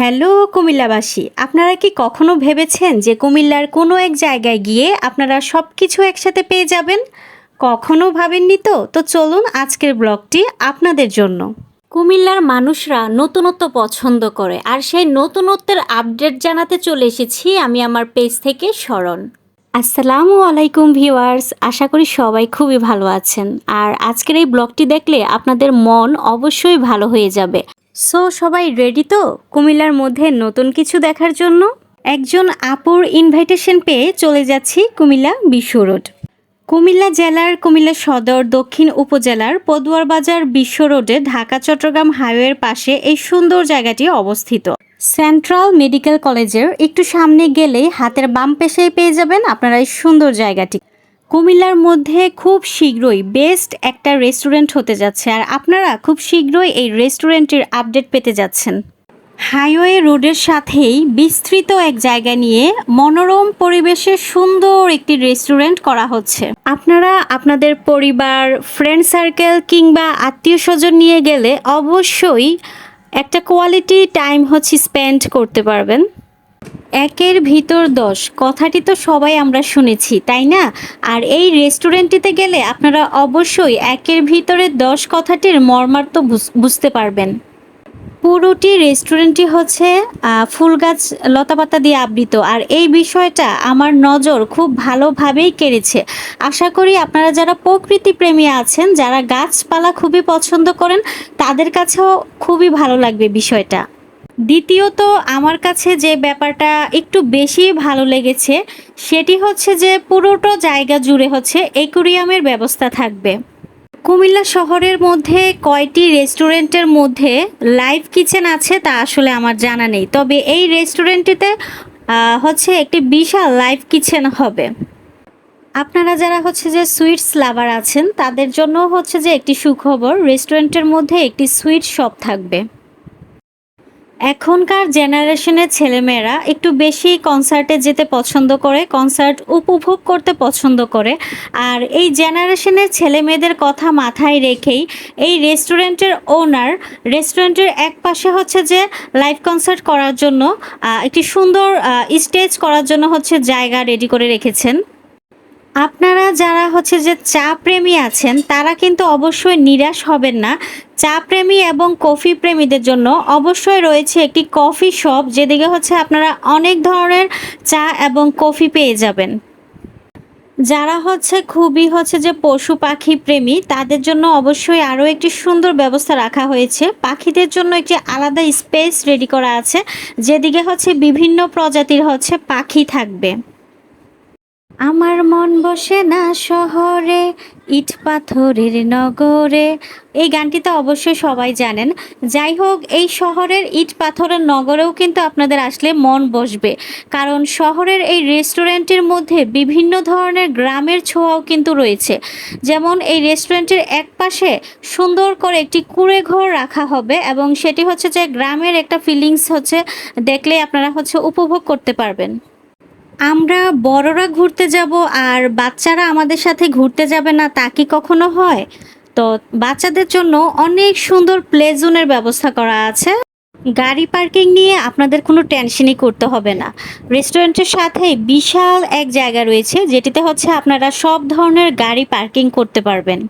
Hello, কুমিল্লাবাসী। আপনারা কি কখনো ভেবেছেন যে কুমিল্লার কোনো এক জায়গায় গিয়ে আপনারা সব কিছু একসাথে পেয়ে যাবেন? কখনো ভাবেননি তো? তো চলুন আজকের ব্লগটি আপনাদের জন্য। কুমিল্লার মানুষরা নতুনত্ব পছন্দ করে, আর সেই নতুনত্বের আপডেট জানাতে চলে এসেছি আমি আমার পেজ থেকে স্মরণ। আসসালামু আলাইকুম ভিউয়ার্স, আশা করি সবাই খুবই ভালো আছেন। আর আজকের এই ব্লগটি দেখলে আপনাদের মন অবশ্যই ভালো হয়ে যাবে। সো সবাই রেডি তো? কুমিল্লার মধ্যে নতুন কিছু দেখার জন্য? একজন আপুর ইনভাইটেশন পেয়ে চলে যাচ্ছি কুমিল্লা বিশ্ব রোড কুমিল্লা জেলার কুমিল্লা সদর, দক্ষিণ উপজেলার পদুয়ার বাজার বিশ্ব রোডে ঢাকা, চট্টগ্রাম হাইওয়ের পাশে এই সুন্দর জায়গাটি অবস্থিত। সেন্ট্রাল মেডিকেল কলেজের একটু সামনে গেলেই হাতের বাম পেশায় পেয়ে যাবেন আপনারা এই সুন্দর জায়গাটি। কুমিল্লার মধ্যে খুব শীঘ্রই বেস্ট একটা রেস্টুরেন্ট হতে যাচ্ছে। আর আপনারা খুব শীঘ্রই এই রেস্টুরেন্টের আপডেট পেতে যাচ্ছেন। হাইওয়ে রোডের সাথেই বিস্তৃত এক জায়গা নিয়ে মনোরম পরিবেশে সুন্দর একটি রেস্টুরেন্ট করা হচ্ছে। আপনারা আপনাদের পরিবার ফ্রেন্ড সার্কেল কিংবা আত্মীয় স্বজন নিয়ে গেলে অবশ্যই একটা কোয়ালিটি টাইম হচ্ছে স্পেন্ড করতে পারবেন। একের ভিতর দশ। কথাটি তো সবাই আমরা শুনেছি, তাই না? আর এই রেস্টুরেন্টটিতে গেলে আপনারা অবশ্যই একের ভিতরে দশ কথাটির মর্মার্থ বুঝ- বুঝতে পারবেন। পুরোটি রেস্টুরেন্টটি হচ্ছে ফুল গাছ লতাপাতা দিয়ে আবৃত। আর এই বিষয়টা আমার নজর খুব ভালোভাবেই কেড়েছে। আশা করি আপনারা যারা প্রকৃতি প্রেমী আছেন, যারা গাছপালা খুবই পছন্দ করেন, তাদের কাছেও খুবই ভালো লাগবে বিষয়টা। দ্বিতীয়ত, আমার কাছে যে ব্যাপারটা একটু বেশি ভালো লেগেছে, সেটি হচ্ছে যে পুরোটা জায়গা জুড়ে হচ্ছে একুরিয়ামের ব্যবস্থা থাকবে। কুমিল্লা শহরের মধ্যে কয়টি রেস্টুরেন্টের মধ্যে লাইভ কিচেন আছে তা আসলে আমার জানা নেই। তবে এই রেস্টুরেন্টটিতে হচ্ছে একটি বিশাল লাইভ কিচেন হবে। আপনারা যারা হচ্ছে যে সুইটস লাভার আছেন, তাদের জন্য হচ্ছে যে একটি সুখবর, রেস্টুরেন্টের মধ্যে একটি সুইট শপ থাকবে। এখনকার জেনারেশনের ছেলেমেয়েরা একটু বেশি কনসার্টে যেতে পছন্দ করে, কনসার্ট উপভোগ করতে পছন্দ করে। আর এই জেনারেশনের ছেলেমেয়েদের কথা মাথায় রেখেই এই রেস্টুরেন্টের ওনার, রেস্টুরেন্টের এক পাশে হচ্ছে যে লাইভ কনসার্ট করার জন্য একটি সুন্দর স্টেজ করার জন্য হচ্ছে জায়গা রেডি করে রেখেছেন। আপনারা যারা হচ্ছে যে চা প্রেমী আছেন, তারা কিন্তু অবশ্যই নিরাশ হবেন না। চা প্রেমী এবং কফি প্রেমীদের জন্য অবশ্যই রয়েছে একটি কফি শপ, যেদিকে হচ্ছে আপনারা অনেক ধরনের চা এবং কফি পেয়ে যাবেন। যারা হচ্ছে খুবই হচ্ছে যে পশু পাখি প্রেমী, তাদের জন্য অবশ্যই আরও একটি সুন্দর ব্যবস্থা রাখা হয়েছে। পাখিদের জন্য একটি আলাদা স্পেস রেডি করা আছে, যেদিকে হচ্ছে বিভিন্ন প্রজাতির হচ্ছে পাখি থাকবে। আমার মন বসে না শহরে, ইট পাথরের নগরে। এই গানটি তো অবশ্যই সবাই জানেন। যাই হোক, এই শহরের ইট পাথরের নগরেও কিন্তু আপনাদের আসলে মন বসবে। কারণ শহরের এই রেস্টুরেন্টের মধ্যে বিভিন্ন ধরনের গ্রামের ছোঁয়াও কিন্তু রয়েছে। যেমন এই রেস্টুরেন্টের এক পাশে সুন্দর করে একটি কুড়ে ঘর রাখা হবে এবং সেটি হচ্ছে যে গ্রামের একটা ফিলিংস হচ্ছে, দেখলে আপনারা হচ্ছে উপভোগ করতে পারবেন। আমরা বড়রা ঘুরতে যাব আর বাচ্চারা আমাদের সাথে ঘুরতে যাবে না, তা কি কখনো হয়? তো বাচ্চাদের জন্য অনেক সুন্দর প্লে জোনের ব্যবস্থা করা আছে। গাড়ি পার্কিং নিয়ে আপনাদের কোনো টেনশনই করতে হবে না। রেস্টুরেন্টের সাথে বিশাল এক জায়গা রয়েছে, যেটিতে হচ্ছে আপনারা সব ধরনের গাড়ি পার্কিং করতে পারবেন।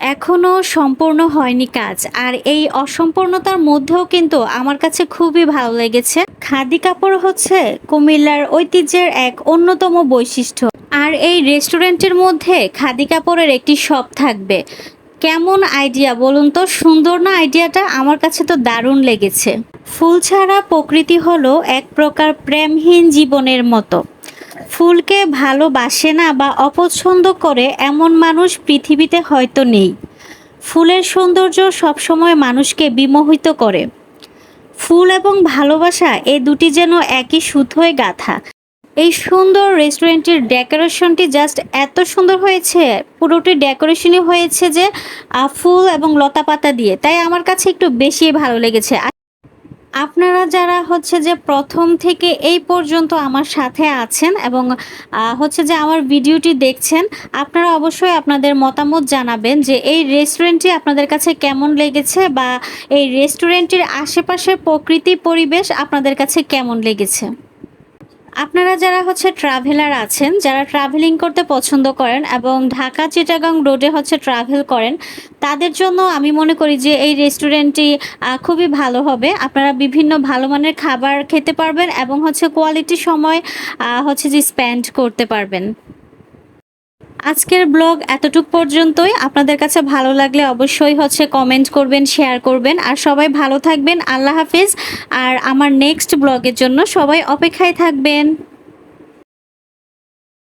এখনও সম্পূর্ণ হয়নি কাজ। আর এই অসম্পূর্ণতার মধ্যেও কিন্তু আমার কাছে খুবই ভালো লেগেছে। খাদি কাপড় হচ্ছে কুমিল্লার ঐতিহ্যের এক অন্যতম বৈশিষ্ট্য। আর এই রেস্টুরেন্টের মধ্যে খাদি কাপড়ের একটি শপ থাকবে। কেমন আইডিয়া বলুন তো? সুন্দর না? আইডিয়াটা আমার কাছে তো দারুণ লেগেছে। ফুল ছাড়া প্রকৃতি হলো এক প্রকার প্রেমহীন জীবনের মতো। ফুলকে ভালোবাসে না বা অপছন্দ করে এমন মানুষ পৃথিবীতে হয়তো নেই। ফুলের সৌন্দর্য সবসময় মানুষকে বিমোহিত করে। ফুল এবং ভালোবাসা এই দুটি যেন একই সুতোয় গাথা। এই সুন্দর রেস্টুরেন্টের ডেকোরেশনটি জাস্ট এত সুন্দর হয়েছে, পুরোটি ডেকোরেশনই হয়েছে যে ফুল এবং লতাপাতা দিয়ে। তাই আমার কাছে একটু বেশি ভালো লেগেছে। আপনারা যারা হচ্ছে যে প্রথম থেকে এই পর্যন্ত আমার সাথে আছেন এবং হচ্ছে যে আমার ভিডিওটি দেখছেন, আপনারা অবশ্যই আপনাদের মতামত জানাবেন যে এই রেস্টুরেন্টটি আপনাদের কাছে কেমন লেগেছে বা এই রেস্টুরেন্টটির আশেপাশের প্রকৃতি পরিবেশ আপনাদের কাছে কেমন লেগেছে। আপনারা যারা হচ্ছে ট্রাভেলার আছেন, যারা ট্রাভেলিং করতে পছন্দ করেন এবং ঢাকা চিটাগাং রোডে হচ্ছে ট্রাভেল করেন, তাদের জন্য আমি মনে করি যে এই রেস্টুরেন্টটি খুবই ভালো হবে। আপনারা বিভিন্ন ভালো মানের খাবার খেতে পারবেন এবং হচ্ছে কোয়ালিটি সময় হচ্ছে যে স্পেন্ড করতে পারবেন। আজকের ব্লগ এতটুক পর্যন্তই। আপনাদের কাছে ভালো লাগলে অবশ্যই হচ্ছে কমেন্ট করবেন শেয়ার করবেন। আর সবাই ভালো থাকবেন। আল্লাহ হাফিজ। আর আমার নেক্সট ব্লগের জন্য সবাই অপেক্ষায় থাকবেন।